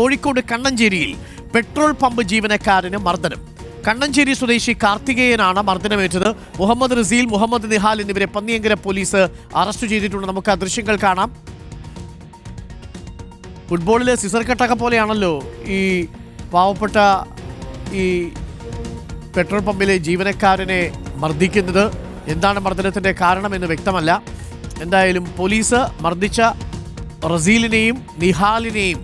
Kozhikode കണ്ണഞ്ചേരിയിൽ petrol pump ജീവനക്കാരന് മർദ്ദനം. കണ്ണഞ്ചേരി സ്വദേശി കാർത്തികേയനാണ് മർദ്ദനമേറ്റത്. മുഹമ്മദ് റസീൽ മുഹമ്മദ് നിഹാൽ എന്നിവരെ പന്നിയങ്കര പോലീസ് അറസ്റ്റ് ചെയ്തിട്ടുണ്ട്. നമുക്ക് ആ ദൃശ്യങ്ങൾ കാണാം. ഫുട്ബോളിലെ സിസർ കട്ടൊക്കെ പോലെയാണല്ലോ ഈ പാവപ്പെട്ട ഈ പെട്രോൾ പമ്പിലെ ജീവനക്കാരനെ മർദ്ദിക്കുന്നത്. എന്താണ് മർദ്ദനത്തിന്റെ കാരണം എന്ന് വ്യക്തമല്ല. എന്തായാലും പോലീസ് മർദ്ദിച്ച റസീലിനെയും നിഹാലിനെയും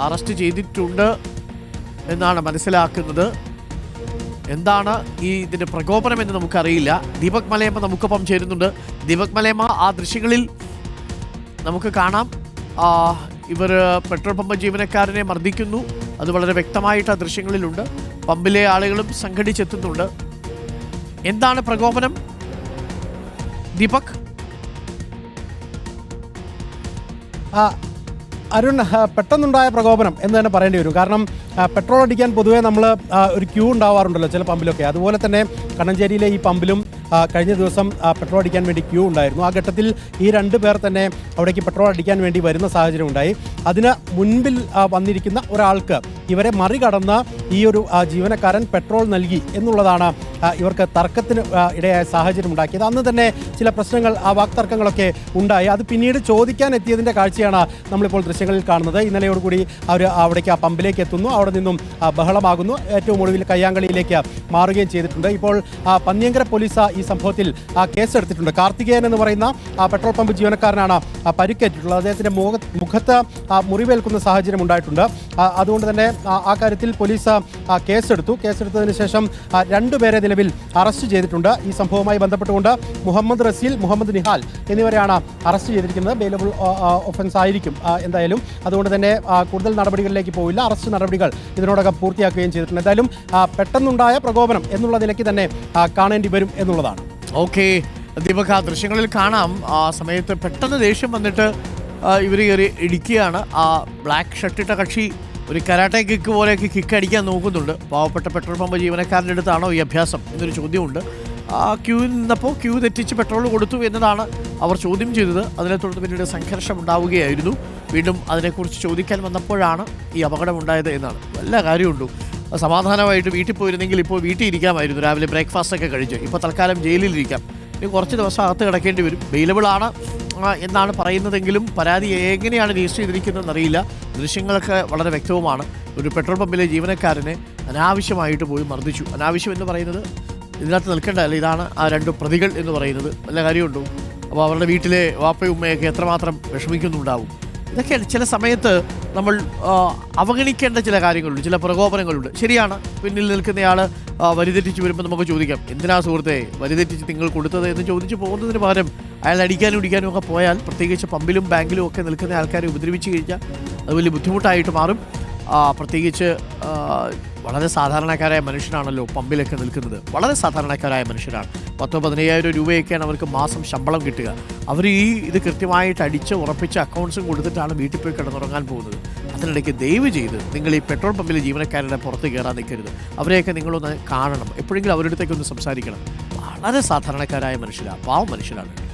അറസ്റ്റ് ചെയ്തിട്ടുണ്ട് എന്നാണ് മനസ്സിലാക്കുന്നത്. എന്താണ് ഈ ഇതിന്റെ പ്രകോപനം എന്ന് നമുക്കറിയില്ല. ദീപക് മലയമ്മ നമുക്കൊപ്പം ചേരുന്നുണ്ട്. ദീപക് മലയമ്മ ആ ദൃശ്യങ്ങളിൽ നമുക്ക് കാണാം. ഇവർ പെട്രോൾ പമ്പ് ജീവനക്കാരനെ മർദ്ദിക്കുന്നു. അത് വളരെ വ്യക്തമായിട്ട് ആ ദൃശ്യങ്ങളിലുണ്ട്. പമ്പിലെ ആളുകളും സംഘടിച്ചെത്തുന്നുണ്ട്. എന്താണ് പ്രകോപനം? ദീപക്? ആ, അരുൺ പെട്ടെന്നുണ്ടായ പ്രകോപനം എന്ന് തന്നെ പറയേണ്ടി വരും. കാരണം പെട്രോൾ അടിക്കാൻ പൊതുവേ നമ്മൾ ഒരു ക്യൂ ഉണ്ടാവാറുണ്ടല്ലോ ചില പമ്പിലൊക്കെ. അതുപോലെ തന്നെ കണ്ണഞ്ചേരിയിലെ ഈ പമ്പിലും കഴിഞ്ഞ ദിവസം പെട്രോൾ അടിക്കാൻ വേണ്ടി ക്യൂ ഉണ്ടായിരുന്നു. ആ ഘട്ടത്തിൽ ഈ രണ്ട് പേർ തന്നെ അവിടേക്ക് പെട്രോൾ അടിക്കാൻ വേണ്ടി വരുന്ന സാഹചര്യം ഉണ്ടായി. അതിന് മുൻപിൽ വന്നിരിക്കുന്ന ഒരാൾക്ക് ഇവരെ മറികടന്ന് ഈ ഒരു ജീവനക്കാരൻ പെട്രോൾ നൽകി എന്നുള്ളതാണ് ഇവർക്ക് തർക്കത്തിന് ഇടയായ സാഹചര്യം ഉണ്ടാക്കിയത്. അന്ന് തന്നെ ചില പ്രശ്നങ്ങൾ ആ വാക്തർക്കങ്ങളൊക്കെ ഉണ്ടായി. അത് പിന്നീട് ചോദിക്കാൻ എത്തിയതിന്റെ കാഴ്ചയാണ് നമ്മളിപ്പോൾ ദൃശ്യങ്ങളിൽ കാണുന്നത്. ഇന്നലെയോടുകൂടി അവർ അവിടേക്ക് ആ പമ്പിലേക്ക് എത്തുന്നു. അവിടെ നിന്നും ബഹളമാകുന്നു. ഏറ്റവും ഒടുവിൽ കയ്യാങ്കളിയിലേക്ക് മാറുകയും ചെയ്തിട്ടുണ്ട്. ഇപ്പോൾ പന്നിയങ്കര പോലീസ് ഈ സംഭവത്തിൽ കേസെടുത്തിട്ടുണ്ട്. കാർത്തികേയൻ എന്ന് പറയുന്ന പെട്രോൾ പമ്പ് ജീവനക്കാരനാണ് പരിക്കേറ്റിട്ടുള്ളത്. അദ്ദേഹത്തിന്റെ മുഖ മുഖത്ത് മുറിവേൽക്കുന്ന സാഹചര്യം ഉണ്ടായിട്ടുണ്ട്. അതുകൊണ്ട് തന്നെ ആ, കാര്യത്തിൽ പോലീസ് കേസെടുത്തു. കേസെടുത്തതിന് ശേഷം രണ്ടുപേരെ നിലവിൽ അറസ്റ്റ് ചെയ്തിട്ടുണ്ട്. ഈ സംഭവവുമായി ബന്ധപ്പെട്ടുകൊണ്ട് മുഹമ്മദ് റസീൽ മുഹമ്മദ് നിഹാൽ എന്നിവരെയാണ് അറസ്റ്റ് ചെയ്തിരിക്കുന്നത്. ബെയിലബിൾ ഒഫൻസ് ആയിരിക്കും. എന്തായാലും അതുകൊണ്ട് തന്നെ കൂടുതൽ നടപടികളിലേക്ക് പോയില്ല അറസ്റ്റ് നടപടികൾ ഇതിനോടകം പൂർത്തിയാക്കുകയും ചെയ്തിട്ടുണ്ട്. എന്തായാലും പെട്ടെന്നുണ്ടായ പ്രകോപനം എന്നുള്ള നിലയ്ക്ക് തന്നെ കാണേണ്ടി വരും എന്നുള്ളതാണ്. ഓക്കെ. ദീപക് ആ ദൃശ്യങ്ങളിൽ കാണാം. ആ സമയത്ത് പെട്ടെന്ന് ദേഷ്യം വന്നിട്ട് ഇവർ കയറി ഇടിക്കുകയാണ്. ആ ബ്ലാക്ക് ഷർട്ടിട്ട കക്ഷി ഒരു കരാട്ടെ കിക്ക് പോലെയൊക്കെ കിക്ക് അടിക്കാൻ നോക്കുന്നുണ്ട്. പാവപ്പെട്ട പെട്രോൾ പമ്പ് ജീവനക്കാരന്റെ അടുത്താണോ ഈ അഭ്യാസം? എന്നൊരു ചോദ്യമുണ്ട്. ആ ക്യൂവിൽ നിന്നപ്പോൾ ക്യൂ തെറ്റിച്ച് പെട്രോൾ കൊടുത്തു എന്നതാണ് അവർ ചോദ്യം ചെയ്തത്. അതിനെ തുടർന്ന് പിന്നീട് സംഘർഷം ഉണ്ടാവുകയായിരുന്നു. വീണ്ടും അതിനെക്കുറിച്ച് ചോദിക്കാൻ വന്നപ്പോഴാണ് ഈ അപകടം ഉണ്ടായത് എന്നാണ്. വല്ല കാര്യമുണ്ടോ? സമാധാനമായിട്ട് വീട്ടിൽ പോയിരുന്നെങ്കിൽ ഇപ്പോൾ വീട്ടിൽ ഇരിക്കാമായിരുന്നു. രാവിലെ ബ്രേക്ക്ഫാസ്റ്റ് ഒക്കെ കഴിച്ച്. ഇപ്പോൾ തൽക്കാലം ജയിലിലിരിക്കാം ഇനി കുറച്ച് ദിവസം അകത്ത് കിടക്കേണ്ടി വരും. ബെയിലബിളാണ് എന്നാണ് പറയുന്നതെങ്കിലും പരാതി എങ്ങനെയാണ് രജിസ്റ്റർ ചെയ്തിരിക്കുന്നതെന്ന് അറിയില്ല. ദൃശ്യങ്ങളൊക്കെ വളരെ വ്യക്തവുമാണ്. ഒരു പെട്രോൾ പമ്പിലെ ജീവനക്കാരനെ അനാവശ്യമായിട്ട് പോയി മർദ്ദിച്ചു. അനാവശ്യം എന്ന് പറയുന്നത് ഇതിനകത്ത് നിൽക്കേണ്ടതല്ല ഇതാണ് ആ രണ്ട് പ്രതികൾ എന്ന് പറയുന്നത്. നല്ല കാര്യമുണ്ടോ? അപ്പോൾ അവരുടെ വീട്ടിലെ വാപ്പയും ഉമ്മയൊക്കെ എത്രമാത്രം വിഷമിക്കുന്നുണ്ടാവും? ഇതൊക്കെയാണ് ചില സമയത്ത് നമ്മൾ അവഗണിക്കേണ്ട ചില കാര്യങ്ങളുണ്ട് ചില പ്രകോപനങ്ങളുണ്ട്. ശരിയാണ് പിന്നിൽ നിൽക്കുന്നയാൾ വരിതെറ്റിച്ച് വരുമ്പോൾ നമുക്ക് ചോദിക്കാം എന്തിനാ സുഹൃത്തെ വരിതെറ്റിച്ച് നിങ്ങൾ കൊടുത്തത്? എന്ന് ചോദിച്ചു പോകുന്നതിന് പകരം അയാൾ അടിക്കാനും ഇടിക്കാനും ഒക്കെ പോയാൽ പ്രത്യേകിച്ച് പമ്പിലും ബാങ്കിലും ഒക്കെ നിൽക്കുന്ന ആൾക്കാരെ ഉപദ്രവിച്ച് കഴിഞ്ഞാൽ അത് വലിയ ബുദ്ധിമുട്ടായിട്ട് മാറും. പ്രത്യേകിച്ച് വളരെ സാധാരണക്കാരായ മനുഷ്യനാണല്ലോ പമ്പിലൊക്കെ നിൽക്കുന്നത്. വളരെ സാധാരണക്കാരായ മനുഷ്യരാണ്. പത്തോ പതിനയ്യായിരം രൂപയൊക്കെയാണ് അവർക്ക് മാസം ശമ്പളം കിട്ടുക. അവർ ഈ ഇത് കൃത്യമായിട്ട് അടിച്ച് ഉറപ്പിച്ച് അക്കൗണ്ട്സും കൊടുത്തിട്ടാണ് വീട്ടിൽ പോയി കിടന്നുറങ്ങാൻ പോകുന്നത്. അതിനിടയ്ക്ക് ദയവ് ചെയ്ത് നിങ്ങൾ ഈ പെട്രോൾ പമ്പിലെ ജീവനക്കാരുടെ പുറത്ത് കയറാൻ നിൽക്കരുത്. അവരെയൊക്കെ നിങ്ങളൊന്ന് കാണണം. എപ്പോഴെങ്കിലും അവരുടെ അടുത്തേക്ക് ഒന്ന് സംസാരിക്കണം. വളരെ സാധാരണക്കാരായ മനുഷ്യരാണ് പാവം മനുഷ്യരാണ്.